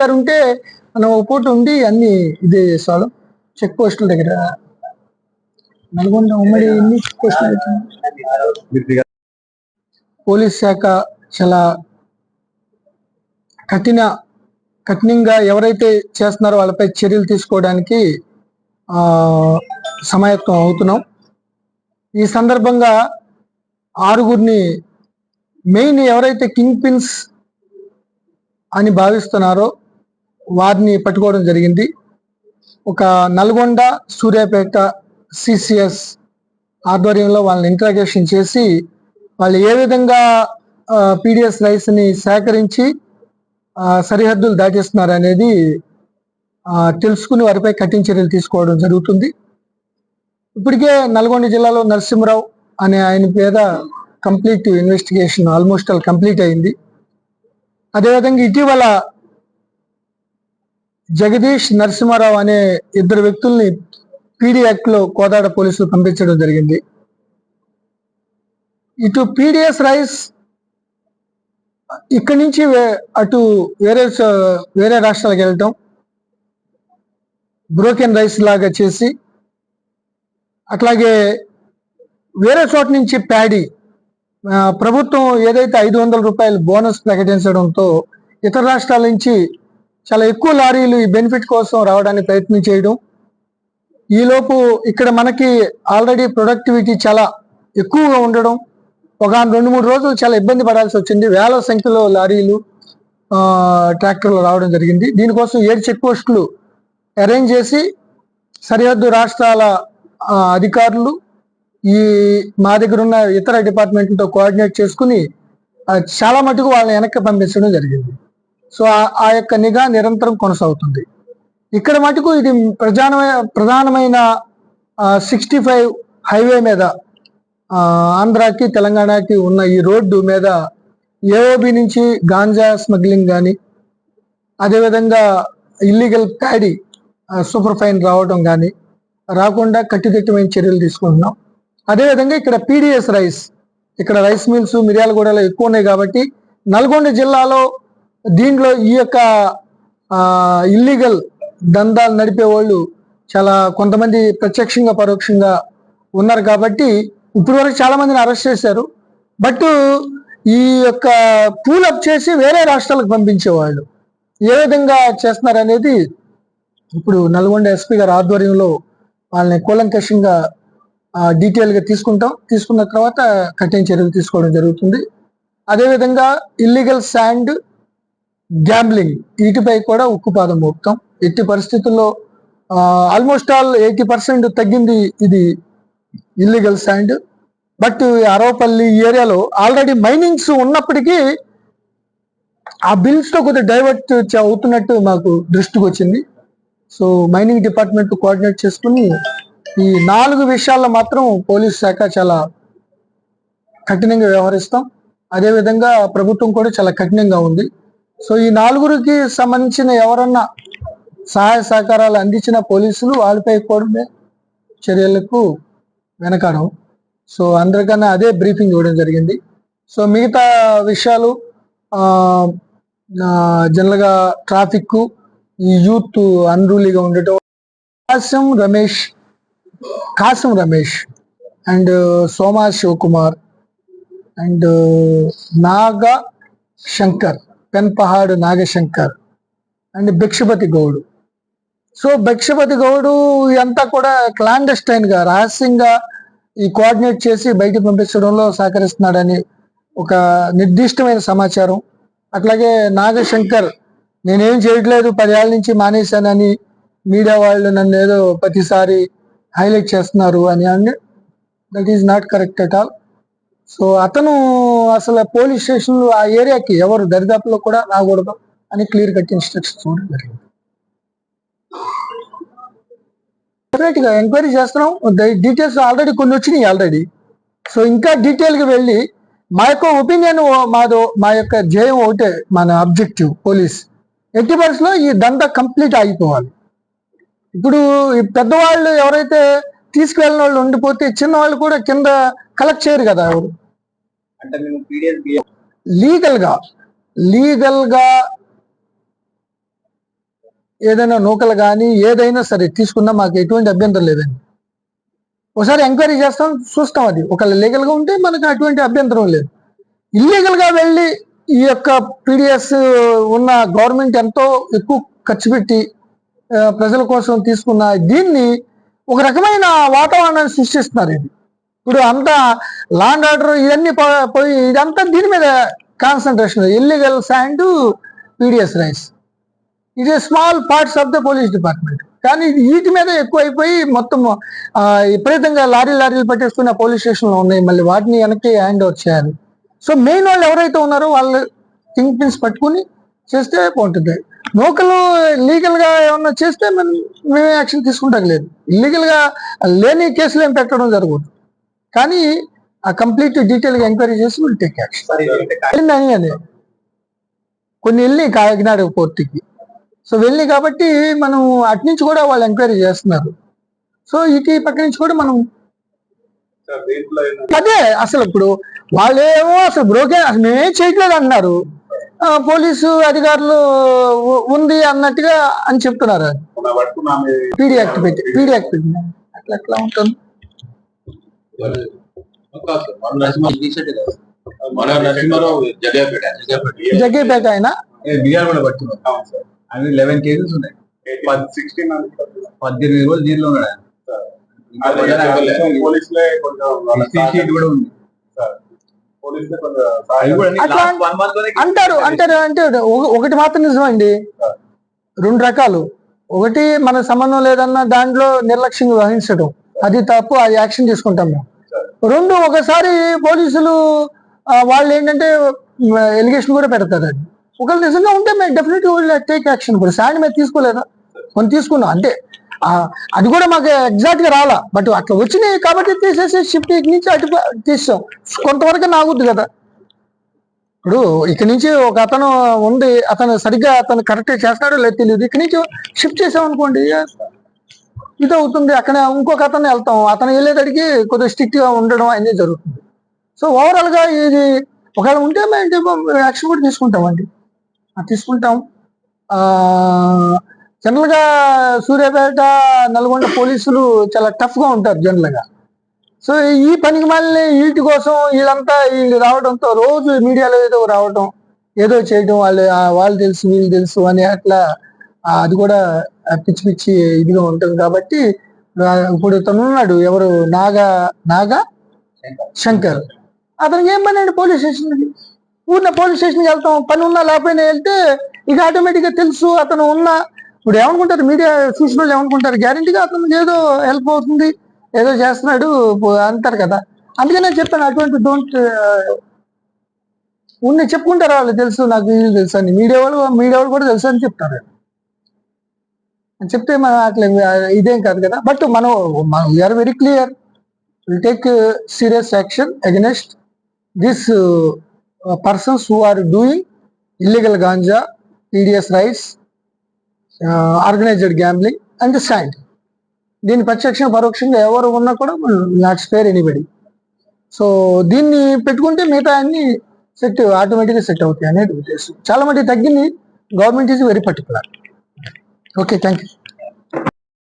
ఉంటే మనం ఒక పూట ఉండి అన్ని ఇదే చేసేవాళ్ళం. చెక్ పోస్టుల దగ్గర. నల్గొండ ఉమ్మడి ఎన్ని చెక్ పోస్టులు పోలీస్ శాఖ చాలా కఠిన కఠినంగా ఎవరైతే చేస్తున్నారో వాళ్ళపై చర్యలు తీసుకోవడానికి సమాయత్వం సమాయత్తం అవుతున్నాం. ఈ సందర్భంగా ఆరుగురిని మెయిన్ ఎవరైతే కింగ్ పిన్స్ అని భావిస్తున్నారో వారిని పట్టుకోవడం జరిగింది. ఒక నల్గొండ సూర్యాపేట సిసిఎస్ ఆధ్వర్యంలో వాళ్ళని ఇంట్రాగేషన్ చేసి వాళ్ళు ఏ విధంగా పీడిఎస్ రైస్ని సేకరించి సరిహద్దులు దాటిస్తున్నారు అనేది తెలుసుకుని వారిపై కఠిన చర్యలు తీసుకోవడం జరుగుతుంది. ఇప్పటికే నల్గొండ జిల్లాలో నరసింహరావు అనే ఆయన మీద complete investigation almost all complete అయింది. అదేవిధంగా ఇటీవల జగదీష్ నరసింహారావు అనే ఇద్దరు వ్యక్తుల్ని పీడీ యాక్ట్లో కోదాడ పోలీసులు పంపించడం జరిగింది. ఇటు పీడిఎస్ రైస్ ఇక్కడి నుంచి అటు వేరే వేరే రాష్ట్రాలకు వెళ్ళటం బ్రోకెన్ రైస్ లాగా చేసి అట్లాగే వేరే చోట నుంచి ప్యాడీ ప్రభుత్వం ఏదైతే ఐదు వందల రూపాయలు బోనస్ ప్రకటించడంతో ఇతర రాష్ట్రాల నుంచి చాలా ఎక్కువ లారీలు ఈ బెనిఫిట్ కోసం రావడానికి ప్రయత్నం చేయడం ఈలోపు ఇక్కడ మనకి ఆల్రెడీ ప్రొడక్టివిటీ చాలా ఎక్కువగా ఉండడం ఒక రెండు మూడు రోజులు చాలా ఇబ్బంది పడాల్సి వచ్చింది. వేల సంఖ్యలో లారీలు ట్రాక్టర్లు రావడం జరిగింది. దీనికోసం ఏడు చెక్ పోస్టులు అరేంజ్ చేసి సరిహద్దు రాష్ట్రాల అధికారులు ఈ మా దగ్గర ఉన్న ఇతర డిపార్ట్మెంట్లతో కోఆర్డినేట్ చేసుకుని చాలా మటుకు వాళ్ళని వెనక్కి పంపించడం జరిగింది. సో ఆ- యొక్క నిఘా నిరంతరం కొనసాగుతుంది. ఇక్కడ మటుకు ఇది ప్రధానమైన ప్రధానమైన సిక్స్టీ ఫైవ్ హైవే మీద ఆంధ్రాకి తెలంగాణకి ఉన్న ఈ రోడ్డు మీద ఏఓబి నుంచి గాంజా స్మగ్లింగ్ కానీ అదేవిధంగా ఇల్లీగల్ ప్యాడీ సూపర్ ఫైన్ రావడం కానీ రాకుండా కట్టుదిట్టమైన చర్యలు తీసుకుంటున్నాం. అదేవిధంగా ఇక్కడ పీడిఎస్ రైస్ ఇక్కడ రైస్ మిల్స్ మిర్యాలగూడలో ఎక్కువ ఉన్నాయి కాబట్టి నల్గొండ జిల్లాలో దీంట్లో ఈ యొక్క ఇల్లీగల్ దందాలు నడిపే వాళ్ళు చాలా కొంతమంది ప్రత్యక్షంగా పరోక్షంగా ఉన్నారు కాబట్టి ఇప్పుడు వరకు చాలా మందిని అరెస్ట్ చేశారు. బట్ ఈ యొక్క పూల్ అప్ చేసి వేరే రాష్ట్రాలకు పంపించేవాళ్ళు. ఏ విధంగా చేస్తున్నారు అనేది ఇప్పుడు నల్గొండ ఎస్పీ గారి ఆధ్వర్యంలో వాళ్ళని కూలంకషంగా డీటెయిల్గా తీసుకుంటాం. తీసుకున్న తర్వాత కఠిన చర్యలు తీసుకోవడం జరుగుతుంది. అదేవిధంగా ఇల్లీగల్ శాండ్ గ్యాంబ్లింగ్ వీటిపై కూడా ఉక్కుపాదం మోపుతాం. ఎట్టి పరిస్థితుల్లో ఆల్మోస్ట్ ఆల్ ఎయిటీ పర్సెంట్ తగ్గింది ఇది ఇల్లీగల్ శాండ్ బట్ అరవపల్లి ఏరియాలో ఆల్రెడీ మైనింగ్స్ ఉన్నప్పటికీ ఆ బిల్స్లో కొద్దిగా డైవర్ట్ అవుతున్నట్టు మాకు దృష్టికి వచ్చింది సో మైనింగ్ డిపార్ట్మెంట్ కోఆర్డినేట్ చేసుకుని ఈ నాలుగు విషయాల్లో మాత్రం పోలీస్ శాఖ చాలా కఠినంగా వ్యవహరిస్తాం. అదేవిధంగా ప్రభుత్వం కూడా చాలా కఠినంగా ఉంది. సో ఈ నాలుగురికి సంబంధించిన ఎవరన్నా సహాయ సహకారాలు అందించిన పోలీసులు వాళ్ళపై కూడా చర్యలకు వెనకడం సో అందరికన్నా అదే బ్రీఫింగ్ ఇవ్వడం జరిగింది. సో మిగతా విషయాలు జనరల్గా ట్రాఫిక్ ఈ యూత్ అన్రూలీగా ఉండటం. Kasam Ramesh Kasam Ramesh and uh, Soma Sivakumar and uh, Naga Shankar Penpahad Nagashankar and Bhikshapathi Goud. So Bhikshapathi Goud ఇదంతా కూడా క్లాండెస్టైన్గా రహస్యంగా ఈ కోఆర్డినేట్ చేసి బయట పంపించడంలో సహకరిస్తున్నాడని ఒక నిర్దిష్టమైన సమాచారం. అట్లాగే నాగశంకర్ నేనేం చేయట్లేదు పదేళ్ళ నుంచి మానేశానని మీడియా వాళ్ళు నన్ను ఏదో ప్రతిసారి హైలైట్ చేస్తున్నారు అని అంటే that is not correct at all so అతను అసలు పోలీస్ స్టేషన్లో ఆ ఏరియాకి ఎవరు దరిదాపులో కూడా రాకూడదు అని క్లియర్ కట్ ఇన్స్ట్రక్షన్స్ ఇవ్వడం జరిగింది. గా ఎంక్వైరీ చేస్తున్నాం. డీటెయిల్స్ ఆల్రెడీ కొన్ని వచ్చినాయి ఆల్రెడీ సో ఇంకా డీటెయిల్గా వెళ్ళి మా యొక్క ఒపీనియన్ మాదో మా యొక్క జయం ఒకటే మన అబ్జెక్టివ్ పోలీస్ ఎట్టి పరిస్థితుల్లో ఈ దందా కంప్లీట్ ఆగిపోవాలి ఇప్పుడు పెద్దవాళ్ళు ఎవరైతే తీసుకువెళ్ళిన వాళ్ళు ఉండిపోతే చిన్న వాళ్ళు కూడా కింద కలెక్ట్ చేయరు కదా ఎవరు? లీగల్గా లీగల్గా ఏదైనా నూకలు కానీ ఏదైనా సరే తీసుకున్నా మాకు ఎటువంటి అభ్యంతరం లేదండి. ఒకసారి ఎంక్వైరీ చేస్తాం చూస్తాం అది. ఒకవేళ లీగల్గా ఉంటే మనకు అటువంటి అభ్యంతరం లేదు. ఇల్లీగల్గా వెళ్ళి ఈ యొక్క పీడిఎస్ ఉన్న గవర్నమెంట్ ఎంతో ఎక్కువ ఖర్చు పెట్టి ప్రజల కోసం తీసుకున్న దీన్ని ఒక రకమైన వాతావరణాన్ని సృష్టిస్తున్నారు ఇది. ఇప్పుడు అంతా లాండ్ ఆర్డర్ ఇవన్నీ పోయి ఇదంతా దీని మీద concentration illegal sand PDS rice. ఇది small parts of the police department. కానీ వీటి మీద ఎక్కువ అయిపోయి మొత్తం విపరీతంగా లారీ లారీలు పట్టేసుకున్న పోలీస్ స్టేషన్లో ఉన్నాయి. మళ్ళీ వాటిని వెనక్కి హ్యాండ్ ఓవర్ చేయాలి. సో మెయిన్ వాళ్ళు ఎవరైతే ఉన్నారో వాళ్ళు థింక్ పిన్స్ పట్టుకుని చేస్తే బాగుంటుంది. లోకల్ లీగల్గా ఏమన్నా చేస్తే మనం మేమే యాక్షన్ తీసుకుంటాం లేదు. ఇల్లీగల్గా లేని కేసులు ఏం పెట్టడం జరగదు. కానీ ఆ కంప్లీట్ డీటెయిల్గా ఎంక్వైరీ చేసి విల్ టేక్ యాక్షన్ అది కొన్ని వెళ్ళి కాకినాడ పోర్టుకి సో వెళ్ళి కాబట్టి మనం అటు నుంచి కూడా వాళ్ళు ఎంక్వైరీ చేస్తున్నారు. సో ఇటు పక్క నుంచి కూడా మనం అదే అసలు ఇప్పుడు వాళ్ళేమో అసలు బ్రోకే అసలు మేమేం చేయట్లేదు అంటున్నారు ఆ, పోలీసు అధికారులు ఉంది అన్నట్టుగా అని చెప్తున్నారు. పీడీ యాక్ట్ పెట్టి పీడీ యాక్ట్ పెట్టి. అట్లా ఎట్లా ఉంటుంది. మన నరసింహారావు జగేపేట జగేపేట జగ్గేపేట ఆయన? బిఆర్ కూడా పట్టుకున్నాం అవి లెవెన్ కేజెస్ ఉన్నాయి. సిక్స్టీన్ పద్దెనిమిది రోజులు జైల్లో ఉన్నాడు ఆయన. పోలీసులే కొంచెం కూడా ఉంది. అంటారు అంటారు అంటే ఒక- ఒకటి మాత్రం నిజమండి. రెండు రకాలు. ఒకటి మన సంబంధం లేదన్న దాంట్లో నిర్లక్ష్యంగా వహించడం. అది తప్పు అది యాక్షన్ తీసుకుంటాం మేము. రెండు ఒకసారి పోలీసులు వాళ్ళు ఏంటంటే ఎలిగేషన్ కూడా పెడతారు అది. ఒకవేళ నిజంగా ఉంటే మేము డెఫినెట్ టేక్ యాక్షన్ కూడా. శాండ్ మీద తీసుకోలేదా? కొన్ని తీసుకున్నాం అంటే అది కూడా మాకు ఎగ్జాక్ట్గా రాలా. బట్ అట్లా వచ్చినాయి కాబట్టి తీసేసి షిఫ్ట్ ఇటు నుంచి అటు తీసాం కొంతవరకు నాగుద్ది కదా. ఇప్పుడు ఇక్కడి నుంచి ఒక అతను ఉంది. అతను సరిగ్గా అతను కరెక్ట్ చేస్తాడో లేదు తెలియదు ఇక్కడి నుంచి షిఫ్ట్ చేసాం అనుకోండి ఇది అవుతుంది. అక్కడ ఇంకొక అతను వెళ్తాం. అతను వెళ్ళేటడికి కొద్దిగా స్ట్రిక్ట్గా ఉండడం అనేది జరుగుతుంది. సో ఓవరాల్గా ఇది ఒకవేళ ఉంటే మేము యాక్షన్ కూడా తీసుకుంటామండి. తీసుకుంటాం. ఆ జనరల్గా సూర్యాపేట నల్గొండ పోలీసులు చాలా టఫ్గా ఉంటారు జనరల్గా. సో ఈ పనికి మళ్ళీ వీటి కోసం వీళ్ళంతా వీళ్ళు రావడంతో రోజు మీడియాలో ఏదో రావడం ఏదో చేయడం వాళ్ళు వాళ్ళు తెలుసు వీళ్ళు తెలుసు అని అట్లా అది కూడా పిచ్చి పిచ్చి ఇదిగా ఉంటుంది కాబట్టి ఇప్పుడు తను ఉన్నాడు ఎవరు? నాగా నాగా శంకర్. అతనికి ఏం పని అండి పోలీస్ స్టేషన్? ఊరిన పోలీస్ స్టేషన్కి వెళ్తాం పని ఉన్నా లేకపోయినా వెళ్తే ఇక ఆటోమేటిక్గా తెలుసు అతను ఉన్నా ఇప్పుడు ఏమనుకుంటారు? మీడియా చూసిన వాళ్ళు ఏమనుకుంటారు? గ్యారంటీగా అతను ఏదో హెల్ప్ అవుతుంది ఏదో చేస్తున్నాడు అంటారు కదా. అందుకనే చెప్పాను అటువంటి డోంట్ uh, ఉన్న చెప్పుకుంటారు వాళ్ళు? తెలుసు నాకు వీళ్ళు తెలుసు అని. మీడియా వాళ్ళు మీడియా వాళ్ళు కూడా తెలుసు అని చెప్తారు. అని చెప్తే మనం అట్లా ఇదేం కాదు కదా. బట్ మనం మనం we're very clear will take serious action against this persons who are doing illegal ganja TDS rights organised gambling and stand. దీని ప్రత్యక్షంగా పరోక్షంగా ఎవరు ఉన్నా కూడా నాట్ స్పేర్ ఎనీబడి. సో దీన్ని పెట్టుకుంటే మిగతా అన్ని సెట్ ఆటోమేటిక్గా సెట్ అవుతాయి అనేది ఉద్దేశం. చాలా మంది తగ్గింది. Government is very particular. Okay thank you